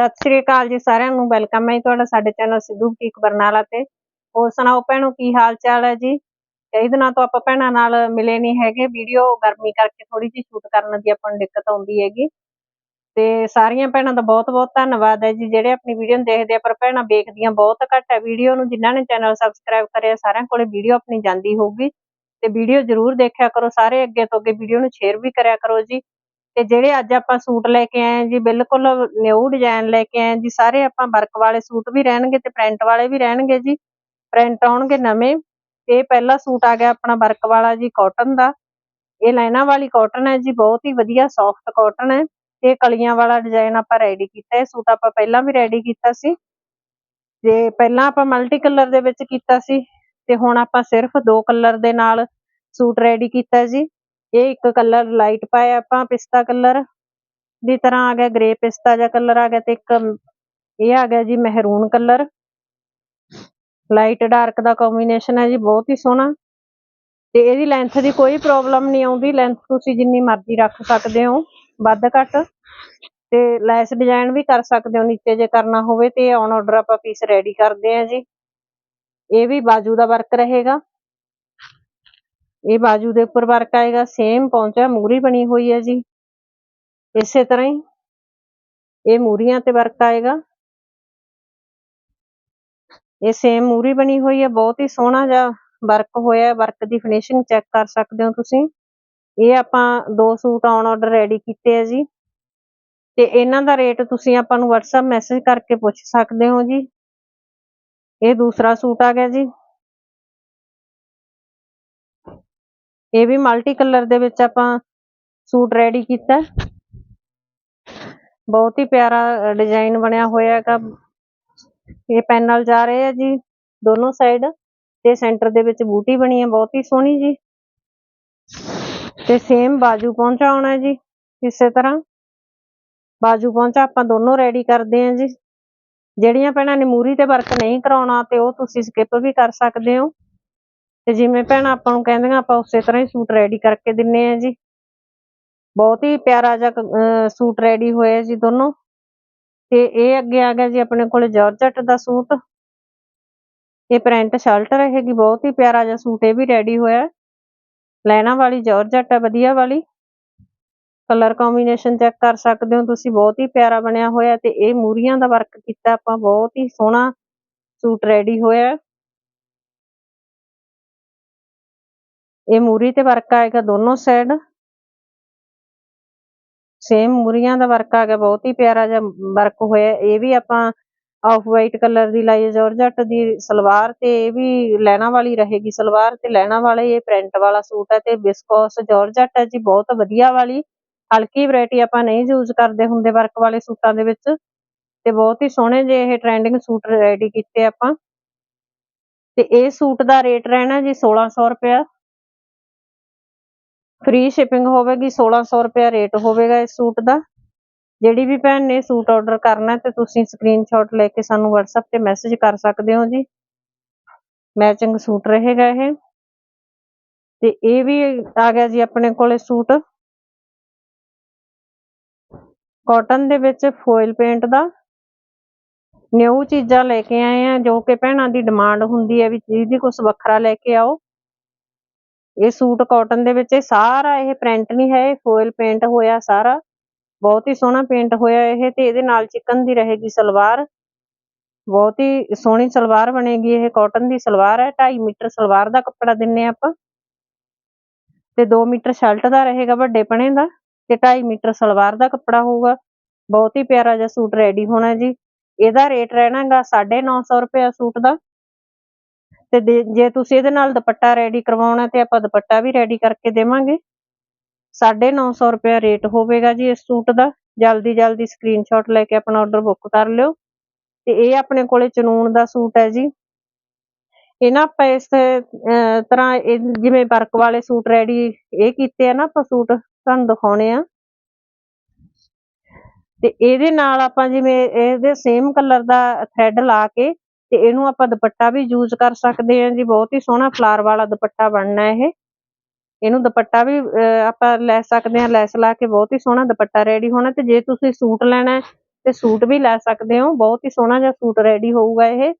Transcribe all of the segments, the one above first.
ਸਤਿ ਸ਼੍ਰੀ ਅਕਾਲ ਜੀ ਸਾਰਿਆਂ ਨੂੰ, ਵੈਲਕਮ ਹੈ ਜੀ ਤੁਹਾਡਾ ਸਾਡੇ ਚੈਨਲ ਸਿੱਧੂ ਬੁਟੀਕ ਬਰਨਾਲਾ ਤੇ। ਹੋਰ ਸੁਣਾਓ ਭੈਣੋ, ਕੀ ਹਾਲ ਚਾਲ ਹੈ ਜੀ? ਕਈ ਦਿਨਾਂ ਤੋਂ ਆਪਾਂ ਭੈਣਾਂ ਨਾਲ ਮਿਲੇ ਨਹੀਂ ਹੈਗੇ, ਵੀਡੀਓ ਗਰਮੀ ਕਰਕੇ ਥੋੜੀ ਜਿਹੀ ਸ਼ੂਟ ਕਰਨ ਦੀ ਆਪਾਂ ਨੂੰ ਦਿੱਕਤ ਆਉਂਦੀ ਹੈਗੀ। ਤੇ ਸਾਰੀਆਂ ਭੈਣਾਂ ਦਾ ਬਹੁਤ ਬਹੁਤ ਧੰਨਵਾਦ ਹੈ ਜੀ, ਜਿਹੜੇ ਆਪਣੀ ਵੀਡੀਓ ਨੂੰ ਦੇਖਦੇ ਆ, ਪਰ ਭੈਣਾਂ ਵੇਖਦੀਆਂ ਬਹੁਤ ਘੱਟ ਹੈ। ਵੀਡੀਓ ਨੂੰ ਜਿਨ੍ਹਾਂ ਨੇ ਚੈਨਲ ਸਬਸਕ੍ਰਾਈਬ ਕਰਿਆ, ਸਾਰਿਆਂ ਕੋਲੇ ਵੀਡੀਓ ਆਪਣੀ ਜਾਂਦੀ ਹੋਊਗੀ। ਤੇ ਵੀਡੀਓ ਜ਼ਰੂਰ ਦੇਖਿਆ ਕਰੋ, ਸਾਰੇ ਅੱਗੇ ਤੋਂ ਅੱਗੇ ਵੀਡੀਓ ਨੂੰ ਸ਼ੇਅਰ ਵੀ ਕਰਿਆ ਕਰੋ ਜੀ। ਤੇ ਜਿਹੜੇ ਅੱਜ ਆਪਾਂ ਸੂਟ ਲੈ ਕੇ ਆਏ ਜੀ, ਬਿਲਕੁਲ ਨਿਊ ਡਿਜ਼ਾਈਨ ਲੈ ਕੇ ਆਏ ਜੀ, ਸਾਰੇ ਆਪਾਂ ਵਰਕ ਵਾਲੇ ਸੂਟ ਵੀ ਰਹਿਣਗੇ ਤੇ ਪ੍ਰਿੰਟ ਵਾਲੇ ਵੀ ਰਹਿਣਗੇ ਜੀ। ਪ੍ਰਿੰਟ ਆਉਣਗੇ ਨਵੇਂ, ਤੇ ਪਹਿਲਾ ਸੂਟ ਆ ਗਿਆ ਆਪਣਾ ਵਰਕ ਵਾਲਾ ਜੀ ਕਾਟਨ ਦਾ। ਇਹ ਲਾਈਨਾਂ ਵਾਲੀ ਕਾਟਨ ਹੈ ਜੀ, ਬਹੁਤ ਹੀ ਵਧੀਆ ਸੌਫਟ ਕਾਟਨ ਹੈ। ਤੇ ਕਲੀਆਂ ਵਾਲਾ ਡਿਜ਼ਾਈਨ ਆਪਾਂ ਰੈਡੀ ਕੀਤਾ, ਇਹ ਸੂਟ ਆਪਾਂ ਪਹਿਲਾਂ ਵੀ ਰੈਡੀ ਕੀਤਾ ਸੀ। ਤੇ ਪਹਿਲਾਂ ਆਪਾਂ ਮਲਟੀ ਕਲਰ ਦੇ ਵਿੱਚ ਕੀਤਾ ਸੀ, ਤੇ ਹੁਣ ਆਪਾਂ ਸਿਰਫ ਦੋ ਕਲਰ ਦੇ ਨਾਲ ਸੂਟ ਰੈਡੀ ਕੀਤਾ ਜੀ। ਇਹ ਇੱਕ ਕਲਰ ਲਾਈਟ ਪਾਇਆ ਆਪਾਂ, ਪਿਸਤਾ ਕਲਰ ਦੀ ਤਰ੍ਹਾਂ ਆ ਗਿਆ ਗ੍ਰੇ ਪਿਸਤਾ ਜਿਹਾ ਕਲਰ ਆ ਗਿਆ ਤੇ ਇੱਕ ਇਹ ਆ ਗਿਆ ਜੀ ਮਹਿਰੂਨ ਕਲਰ ਲਾਈਟ ਡਾਰਕ ਦਾ ਕੰਬੀਨੇਸ਼ਨ ਹੈ ਜੀ, ਬਹੁਤ ਹੀ ਸੋਹਣਾ। ਤੇ ਇਹਦੀ ਲੈਂਥ ਦੀ ਕੋਈ ਪ੍ਰੋਬਲਮ ਨਹੀਂ ਆਉਂਦੀ ਲੈਂਥ ਤੁਸੀਂ ਜਿੰਨੀ ਮਰਜ਼ੀ ਰੱਖ ਸਕਦੇ ਹੋ, ਵੱਧ ਘੱਟ। ਤੇ ਲੈਸ ਡਿਜ਼ਾਈਨ ਵੀ ਕਰ ਸਕਦੇ ਹੋ, ਨੀਚੇ ਜੇ ਕਰਨਾ ਹੋਵੇ ਤੇ ਔਨ ਆਰਡਰ ਆਪਾਂ ਪੀਸ ਰੈਡੀ ਕਰਦੇ ਆ ਜੀ। ਇਹ ਵੀ ਬਾਜੂ ਦਾ ਵਰਕ ਰਹੇਗਾ। ਇਹ ਬਾਜੂ ਦੇ ਉੱਪਰ ਵਰਕ ਆਏਗਾ ਸੇਮ ਪੌਂਚਾ ਮੂਰੀ ਬਣੀ ਹੋਈ ਹੈ ਜੀ। ਇਸੇ ਤਰ੍ਹਾਂ ਹੀ ਇਹ ਮੂਰੀਆਂ ਤੇ ਵਰਕ ਆਏਗਾ। ਇਹ ਸੇਮ ਮੂਰੀ ਬਣੀ ਹੋਈ ਹੈ, ਬਹੁਤ ਹੀ ਸੋਹਣਾ ਜਿਹਾ ਵਰਕ ਹੋਇਆ ਵਰਕ ਦੀ ਫਿਨਿਸ਼ਿੰਗ ਚੈੱਕ ਕਰ ਸਕਦੇ ਹੋ ਤੁਸੀਂ। ਇਹ ਆਪਾਂ ਦੋ ਸੂਟ ਆਨ ਆਰਡਰ ਰੈਡੀ ਕੀਤੇ ਆ ਜੀ। ਤੇ ਇਹਨਾਂ ਦਾ ਰੇਟ ਤੁਸੀਂ ਆਪਾਂ ਨੂੰ WhatsApp ਮੈਸੇਜ ਕਰਕੇ ਪੁੱਛ ਸਕਦੇ ਹੋ ਜੀ। ਇਹ ਦੂਸਰਾ ਸੂਟ ਆ ਗਿਆ ਜੀ। ਇਹ ਵੀ ਮਲਟੀ ਕਲਰ ਦੇ ਵਿੱਚ ਆਪਾਂ ਸੂਟ ਰੈਡੀ ਕੀਤਾ। ਬਹੁਤ ਹੀ ਪਿਆਰਾ ਡਿਜ਼ਾਈਨ ਬਣਿਆ ਹੋਇਆ ਹੈਗਾ। ਇਹ ਪੈਨਲ ਜਾ ਰਹੇ ਆ ਜੀ ਦੋਨੋਂ ਸਾਈਡ ਤੇ ਸੈਂਟਰ ਦੇ ਵਿੱਚ ਬੂਟੀ ਬਣੀ ਹੈ, ਬਹੁਤ ਹੀ ਸੋਹਣੀ ਜੀ। ਤੇ ਸੇਮ ਬਾਜੂ ਪਹੁੰਚਾ ਆਉਣਾ ਜੀ, ਇਸੇ ਤਰ੍ਹਾਂ। ਬਾਜੂ ਪਹੁੰਚਾ ਆਪਾਂ ਦੋਨੋਂ ਰੈਡੀ ਕਰਦੇ ਆ ਜੀ। ਜਿਹੜੀਆਂ ਭੈਣਾਂ ਨੇ ਮੂਰੀ ਤੇ ਵਰਕ ਨਹੀਂ ਕਰਾਉਣਾ ਤੇ ਉਹ ਤੁਸੀਂ ਸਕਿਪ ਵੀ ਕਰ ਸਕਦੇ ਹੋ। ਤੇ ਜਿਵੇਂ ਭੈਣਾਂ ਆਪਾਂ ਨੂੰ ਕਹਿੰਦੀਆਂ ਆਪਾਂ ਉਸੇ ਤਰ੍ਹਾਂ ਹੀ ਸੂਟ ਰੈਡੀ ਕਰਕੇ ਦਿੰਨੇ ਆ ਜੀ। ਬਹੁਤ ਹੀ ਪਿਆਰਾ ਜਿਹਾ ਸੂਟ ਰੈਡੀ ਹੋਇਆ ਜੀ ਦੋਨੋਂ। ਤੇ ਇਹ ਅੱਗੇ ਆ ਗਿਆ ਜੀ ਆਪਣੇ ਕੋਲ ਜਾਰਜਟ ਦਾ ਸੂਟ। ਇਹ ਪ੍ਰਿੰਟ ਸ਼ਰਟ ਰਹੇਗੀ, ਬਹੁਤ ਹੀ ਪਿਆਰਾ ਜਿਹਾ ਸੂਟ ਇਹ ਵੀ ਰੈਡੀ ਹੋਇਆ। ਲੈਣਾ ਵਾਲੀ ਜਾਰਜਟ ਹੈ ਵਧੀਆ ਵਾਲੀ। ਕਲਰ ਕੰਬੀਨੇਸ਼ਨ ਚੈੱਕ ਕਰ ਸਕਦੇ ਹੋ ਤੁਸੀਂ, ਬਹੁਤ ਹੀ ਪਿਆਰਾ ਬਣਿਆ ਹੋਇਆ ਤੇ ਇਹ ਮੂਰੀਆਂ ਦਾ ਵਰਕ ਕੀਤਾ ਆਪਾਂ, ਬਹੁਤ ਹੀ ਸੋਹਣਾ ਸੂਟ ਰੈਡੀ ਹੋਇਆ। ਇਹ ਮੂਰੀ ਤੇ ਵਰਕ ਆਏਗਾ ਦੋਨੋਂ ਸਾਈਡ ਸੇਮ ਮੂਰੀਆਂ ਦਾ ਵਰਕ ਆ ਗਿਆ, ਬਹੁਤ ਹੀ ਪਿਆਰਾ ਜਿਹਾ ਵਰਕ ਹੋਇਆ। ਇਹ ਵੀ ਆਪਾਂ ਆਫ ਵਾਈਟ ਕਲਰ ਦੀ ਲਾਈ ਜਾਰਜਟ ਦੀ ਸਲਵਾਰ ਤੇ ਇਹ ਵੀ ਲੈਣਾ ਵਾਲੀ ਰਹੇਗੀ। ਸਲਵਾਰ ਤੇ ਲੈਣਾ ਵਾਲੇ ਇਹ ਪ੍ਰਿੰਟ ਵਾਲਾ ਸੂਟ ਹੈ ਤੇ ਬਿਸਕੋਸ ਜਾਰਜਟ ਹੈ ਜੀ, ਬਹੁਤ ਵਧੀਆ ਵਾਲੀ। ਹਲਕੀ ਵੈਰਾਈਟੀ ਆਪਾਂ ਨਹੀਂ ਯੂਜ਼ ਕਰਦੇ ਹੁੰਦੇ ਵਰਕ ਵਾਲੇ ਸੂਟਾਂ ਦੇ ਵਿੱਚ। ਤੇ ਬਹੁਤ ਹੀ ਸੋਹਣੇ ਜੇ ਇਹ ਟ੍ਰੈਂਡਿੰਗ ਸੂਟ ਰੈਡੀ ਕੀਤੇ ਆਪਾਂ। ਤੇ ਇਹ ਸੂਟ ਦਾ ਰੇਟ ਰਹਿਣਾ ਜੀ 1600 ਰੁਪਏ ਫ੍ਰੀ ਸ਼ਿਪਿੰਗ ਹੋਵੇਗੀ 1600 ਰੁਪਏ ਰੇਟ ਹੋਵੇਗਾ ਇਸ ਸੂਟ ਦਾ। ਜਿਹੜੀ ਵੀ ਭੈਣ ਨੇ ਸੂਟ ਆਰਡਰ ਕਰਨਾ ਤੇ ਤੁਸੀਂ ਸਕਰੀਨਸ਼ਾਟ ਲੈ ਕੇ ਸਾਨੂੰ WhatsApp ਤੇ ਮੈਸੇਜ ਕਰ ਸਕਦੇ ਹੋ ਜੀ। ਮੈਚਿੰਗ ਸੂਟ ਰਹੇਗਾ ਇਹ। ਤੇ ਇਹ ਵੀ ਆ ਗਿਆ ਜੀ ਆਪਣੇ ਕੋਲੇ ਸੂਟ। ਕਾਟਨ ਦੇ ਵਿੱਚ ਫੋਇਲ ਪੇਂਟ ਦਾ। ਨਿਊ ਚੀਜ਼ਾਂ ਲੈ ਕੇ ਆਏ ਆ, ਜੋ ਕਿ ਭੈਣਾਂ ਦੀ ਡਿਮਾਂਡ ਹੁੰਦੀ ਹੈ ਵੀ ਚੀਜ਼ ਦੀ ਕੁਝ ਵੱਖਰਾ ਲੈ ਕੇ ਆਓ। ਇਹ ਸੂਟ ਕਾਟਨ ਦੇ ਵਿੱਚ ਸਾਰਾ ਇਹ ਪ੍ਰਿੰਟ ਨਹੀਂ ਹੈ, ਇਹ ਫੋਇਲ ਪੇਂਟ ਹੋਇਆ ਸਾਰਾ। ਬਹੁਤ ਹੀ ਸੋਹਣਾ ਪੇਂਟ ਹੋਇਆ ਇਹ ਤੇ ਇਹਦੇ ਨਾਲ ਚਿਕਨ ਦੀ ਰਹੇਗੀ ਸਲਵਾਰ। ਬਹੁਤ ਹੀ ਸੋਹਣੀ ਸਲਵਾਰ ਬਣੇਗੀ ਇਹ ਕਾਟਨ ਦੀ ਸਲਵਾਰ ਹੈ 2.5 ਮੀਟਰ ਸਲਵਾਰ ਦਾ ਕੱਪੜਾ ਦਿੰਨੇ ਆਪਾਂ। ਤੇ 2 ਮੀਟਰ ਸ਼ਰਟ ਦਾ ਰਹੇਗਾ ਵੱਡੇ ਪਣੇ ਦਾ ਤੇ 2.5 ਮੀਟਰ ਸਲਵਾਰ ਦਾ ਕੱਪੜਾ ਹੋਊਗਾ। ਬਹੁਤ ਹੀ ਪਿਆਰਾ ਜਿਹਾ ਸੂਟ ਰੈਡੀ ਹੋਣਾ ਜੀ। ਇਹਦਾ ਰੇਟ ਰਹਿਣਾਗਾ 950 ਰੁਪਏ ਸੂਟ ਦਾ। ਤੇ ਜੇ ਤੁਸੀਂ ਇਹਦੇ ਨਾਲ ਦੁਪੱਟਾ ਰੈਡੀ ਕਰਵਾਉਣਾ ਤੇ ਆਪਾਂ ਦੁਪੱਟਾ ਵੀ ਰੈਡੀ ਕਰਕੇ ਦੇਵਾਂਗੇ। 950 ਰੁਪਏ ਰੇਟ ਹੋਵੇਗਾ ਜੀ ਇਸ ਸੂਟ ਦਾ। ਜਲਦੀ ਜਲਦੀ ਸਕਰੀਨਸ਼ਾਟ ਲੈ ਕੇ ਆਪਣਾ ਆਰਡਰ ਬੁੱਕ ਕਰ ਲਿਓ। ਤੇ ਇਹ ਆਪਣੇ ਕੋਲੇ ਚਨੂਨ ਦਾ ਸੂਟ ਹੈ ਜੀ। ਇਹ ਨਾ ਆਪਾਂ ਇਸ ਤਰ੍ਹਾਂ ਜਿਵੇਂ ਵਰਕ ਵਾਲੇ ਸੂਟ ਰੈਡੀ ਇਹ ਕੀਤੇ ਆ ਨਾ ਆਪਾਂ ਸੂਟ, ਤੁਹਾਨੂੰ ਦਿਖਾਉਣੇ ਆ। ਤੇ ਇਹਦੇ ਨਾਲ ਆਪਾਂ ਜਿਵੇਂ ਇਹਦੇ ਸੇਮ ਕਲਰ ਦਾ ਥ੍ਰੈਡ ਲਾ ਕੇ ਤੇ ਇਹਨੂੰ ਆਪਾਂ ਦੁਪੱਟਾ ਵੀ ਯੂਜ਼ ਕਰ ਸਕਦੇ ਹਾਂ ਜੀ, ਬਹੁਤ ਹੀ ਸੋਹਣਾ ਫਲਾਰ ਵਾਲਾ ਦੁਪੱਟਾ ਬਣਨਾ ਇਹ। ਇਹਨੂੰ ਦੁਪੱਟਾ ਵੀ ਆਪਾਂ ਲੈ ਸਕਦੇ ਹਾਂ, ਲੈਸ ਲਾ ਕੇ ਬਹੁਤ ਹੀ ਸੋਹਣਾ ਦੁਪੱਟਾ ਰੈਡੀ ਹੋਣਾ ਤੇ ਜੇ ਤੁਸੀਂ ਸੂਟ ਲੈਣਾ ਤੇ ਸੂਟ ਵੀ ਲੈ ਸਕਦੇ ਹੋ, ਬਹੁਤ ਹੀ ਸੋਹਣਾ ਜਿਹਾ ਸੂਟ ਰੈਡੀ ਹੋਊਗਾ ਇਹ।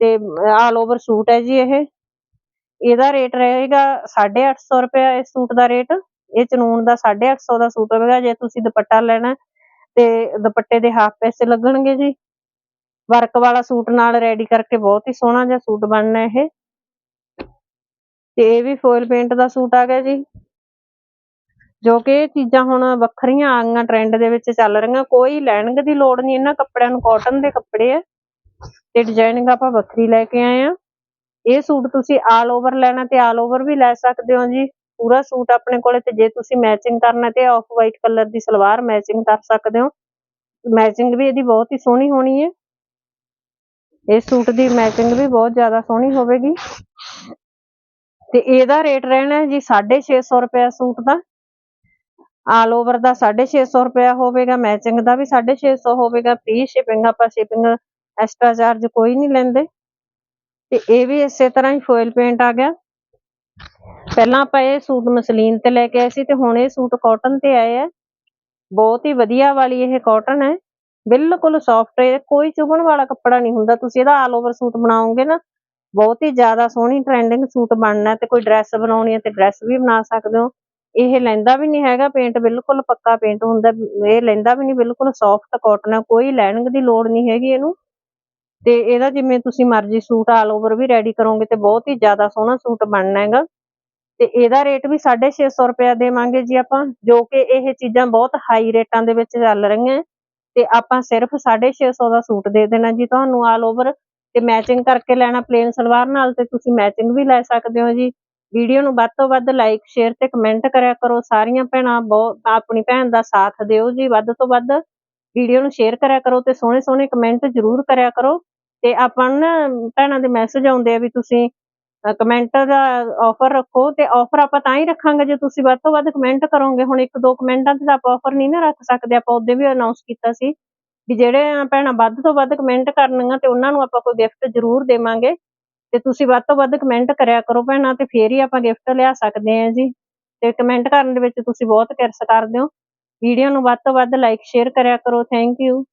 ਤੇ ਆਲ ਓਵਰ ਸੂਟ ਹੈ ਜੀ ਇਹ। ਇਹਦਾ ਰੇਟ ਰਹੇਗਾ 850 ਰੁਪਏ ਇਸ ਸੂਟ ਦਾ ਰੇਟ ਇਹ ਚਨੂਨ ਦਾ 850 ਦਾ ਸੂਟ ਹੋਵੇਗਾ ਜੇ ਤੁਸੀਂ ਦੁਪੱਟਾ ਲੈਣਾ ਤੇ ਦੁਪੱਟੇ ਦੇ ਹਾਫ ਪੈਸੇ ਲੱਗਣਗੇ ਜੀ। ਵਰਕ ਵਾਲਾ ਸੂਟ ਨਾਲ ਰੈਡੀ ਕਰਕੇ ਬਹੁਤ ਹੀ ਸੋਹਣਾ ਜਿਹਾ ਸੂਟ ਬਣਨਾ ਇਹ। ਤੇ ਇਹ ਵੀ ਫੋਇਲ ਪੇਂਟ ਦਾ ਸੂਟ ਆ ਗਿਆ ਜੀ। ਜੋ ਕਿ ਇਹ ਚੀਜ਼ਾਂ ਹੁਣ ਵੱਖਰੀਆਂ ਆ ਗਈਆਂ ਟ੍ਰੈਂਡ ਦੇ ਵਿੱਚ ਚੱਲ ਰਹੀਆਂ। ਕੋਈ ਲੈਣਗ ਦੀ ਲੋੜ ਨਹੀਂ, ਇਹਨਾਂ ਕੱਪੜਿਆਂ ਨੂੰ ਕਾਟਨ ਦੇ ਕੱਪੜੇ ਆ। ਤੇ ਡਿਜ਼ਾਈਨਿੰਗ ਆਪਾਂ ਵੱਖਰੀ ਲੈ ਕੇ ਆਏ ਆ। ਇਹ ਸੂਟ ਤੁਸੀਂ ਆਲ ਓਵਰ ਲੈਣਾ ਤੇ ਆਲ ਓਵਰ ਵੀ ਲੈ ਸਕਦੇ ਹੋ ਜੀ। ਪੂਰਾ ਸੂਟ ਆਪਣੇ ਕੋਲੇ ਤੇ ਜੇ ਤੁਸੀਂ ਮੈਚਿੰਗ ਕਰਨਾ ਤੇ ਆਫ ਵਾਈਟ ਕਲਰ ਦੀ ਸਲਵਾਰ ਮੈਚਿੰਗ ਕਰ ਸਕਦੇ ਹੋ। ਮੈਚਿੰਗ ਵੀ ਇਹਦੀ ਬਹੁਤ ਹੀ ਸੋਹਣੀ ਹੋਣੀ ਹੈ। ਇਹ ਸੂਟ ਦੀ ਮੈਚਿੰਗ ਵੀ ਬਹੁਤ ਜ਼ਿਆਦਾ ਸੋਹਣੀ ਹੋਵੇਗੀ। ਤੇ ਇਹਦਾ ਰੇਟ ਰਹਿਣਾ ਹੈ ਜੀ 650 ਰੁਪਏ ਸੂਟ ਦਾ। ਆਲ ਓਵਰ ਦਾ 650 ਰੁਪਏ ਹੋਵੇਗਾ ਮੈਚਿੰਗ ਦਾ ਵੀ 650 ਹੋਵੇਗਾ ਫ੍ਰੀ ਸ਼ਿਪਿੰਗ ਆਪਾਂ ਸ਼ਿਪਿੰਗ ਐਕਸਟਰਾ ਚਾਰਜ ਕੋਈ ਨਹੀਂ ਲੈਂਦੇ। ਤੇ ਇਹ ਵੀ ਇਸੇ ਤਰ੍ਹਾਂ ਹੀ ਫੋਇਲ ਪੇਂਟ ਆ ਗਿਆ। ਪਹਿਲਾਂ ਆਪਾਂ ਇਹ ਸੂਟ ਮਸਲੀਨ ਤੇ ਲੈ ਕੇ ਆਏ ਸੀ ਤੇ ਹੁਣ ਇਹ ਸੂਟ ਕਾਟਨ ਤੇ ਆਏ ਆ। ਬਹੁਤ ਹੀ ਵਧੀਆ ਵਾਲੀ ਇਹ ਕਾਟਨ ਹੈ। ਬਿਲਕੁਲ ਸੌਫਟ ਹੈ, ਕੋਈ ਚੁਭਣ ਵਾਲਾ ਕੱਪੜਾ ਨਹੀਂ ਹੁੰਦਾ। ਤੁਸੀਂ ਇਹਦਾ ਆਲ ਓਵਰ ਸੂਟ ਬਣਾਓਗੇ ਨਾ, ਬਹੁਤ ਹੀ ਜ਼ਿਆਦਾ ਸੋਹਣੀ ਟ੍ਰੈਂਡਿੰਗ ਸੂਟ ਬਣਨਾ ਤੇ ਕੋਈ ਡਰੈਸ ਬਣਾਉਣੀ ਹੈ ਤੇ ਡਰੈਸ ਵੀ ਬਣਾ ਸਕਦੇ ਹੋ। ਇਹ ਲੈਂਦਾ ਵੀ ਨਹੀਂ ਹੈਗਾ ਪੇਂਟ ਬਿਲਕੁਲ ਪੱਕਾ ਪੇਂਟ ਹੁੰਦਾ। ਇਹ ਲੈਂਦਾ ਵੀ ਨਹੀਂ, ਬਿਲਕੁਲ ਸੌਫਟ ਕਾਟਨ ਹੈ, ਕੋਈ ਲੈਣਗ ਦੀ ਲੋੜ ਨਹੀਂ ਹੈਗੀ ਇਹਨੂੰ। ਤੇ ਇਹਦਾ ਜਿਵੇਂ ਤੁਸੀਂ ਮਰਜ਼ੀ ਸੂਟ ਆਲ ਓਵਰ ਵੀ ਰੈਡੀ ਕਰੋਗੇ ਤੇ ਬਹੁਤ ਹੀ ਜ਼ਿਆਦਾ ਸੋਹਣਾ ਸੂਟ ਬਣਨਾ ਹੈਗਾ। ਤੇ ਇਹਦਾ ਰੇਟ ਵੀ 650 ਰੁਪਏ ਦੇਵਾਂਗੇ ਜੀ ਆਪਾਂ, ਜੋ ਕਿ ਇਹ ਚੀਜ਼ਾਂ ਬਹੁਤ ਹਾਈ ਰੇਟਾਂ ਦੇ ਵਿੱਚ ਚੱਲ ਰਹੀਆਂ। ਤੇ ਆਪਾਂ ਸਿਰਫ 650 ਦਾ ਸੂਟ ਦੇ ਦੇਣਾ ਜੀ ਤੁਹਾਨੂੰ ਆਲ ਓਵਰ ਤੇ ਮੈਚਿੰਗ ਕਰਕੇ ਲੈਣਾ ਪਲੇਨ ਸਲਵਾਰ ਨਾਲ ਤੇ ਤੁਸੀਂ ਮੈਚਿੰਗ ਵੀ ਲੈ ਸਕਦੇ ਹੋ ਜੀ। ਵੀਡੀਓ ਨੂੰ ਵੱਧ ਤੋਂ ਵੱਧ ਲਾਈਕ ਸ਼ੇਅਰ ਤੇ ਕਮੈਂਟ ਕਰਿਆ ਕਰੋ। ਸਾਰੀਆਂ ਭੈਣਾਂ ਬਹੁਤ ਆਪਣੀ ਭੈਣ ਦਾ ਸਾਥ ਦਿਓ ਜੀ। ਵੱਧ ਤੋਂ ਵੱਧ ਵੀਡੀਓ ਨੂੰ ਸ਼ੇਅਰ ਕਰਿਆ ਕਰੋ ਤੇ ਸੋਹਣੇ ਸੋਹਣੇ ਕਮੈਂਟ ਜ਼ਰੂਰ ਕਰਿਆ ਕਰੋ। ਤੇ ਆਪਾਂ ਨਾ ਭੈਣਾਂ ਦੇ ਮੈਸੇਜ ਆਉਂਦੇ ਆ ਵੀ ਤੁਸੀਂ ਕਮੈਂਟ ਦਾ ਆਫਰ ਰੱਖੋ ਤੇ ਆਫਰ ਆਪਾਂ ਤਾਂ ਹੀ ਰੱਖਾਂਗੇ ਜੇ ਤੁਸੀਂ ਵੱਧ ਤੋਂ ਵੱਧ ਕਮੈਂਟ ਕਰੋਗੇ। ਹੁਣ ਇੱਕ ਦੋ ਕਮੈਂਟਾਂ ਤੇ ਆਪਾਂ ਆਫਰ ਨਹੀਂ ਨਾ ਰੱਖ ਸਕਦੇ। ਆਪਾਂ ਉਹਦੇ ਵੀ ਅਨਾਉਂਸ ਕੀਤਾ ਸੀ ਵੀ ਜਿਹੜੇ ਭੈਣਾਂ ਵੱਧ ਤੋਂ ਵੱਧ ਕਮੈਂਟ ਕਰਨਗੀਆਂ ਤੇ ਉਹਨਾਂ ਨੂੰ ਆਪਾਂ ਕੋਈ ਗਿਫਟ ਜ਼ਰੂਰ ਦੇਵਾਂਗੇ। ਤੇ ਤੁਸੀਂ ਵੱਧ ਤੋਂ ਵੱਧ ਕਮੈਂਟ ਕਰਿਆ ਕਰੋ ਭੈਣਾਂ ਤੇ ਫੇਰ ਹੀ ਆਪਾਂ ਗਿਫਟ ਲਿਆ ਸਕਦੇ ਹਾਂ ਜੀ। ਤੇ ਕਮੈਂਟ ਕਰਨ ਦੇ ਵਿੱਚ ਤੁਸੀਂ ਬਹੁਤ ਕਿਰਸ ਕਰਦੇ ਹੋ। ਵੀਡੀਓ ਨੂੰ ਵੱਧ ਤੋਂ ਵੱਧ ਲਾਈਕ ਸ਼ੇਅਰ ਕਰਿਆ ਕਰੋ। Thank you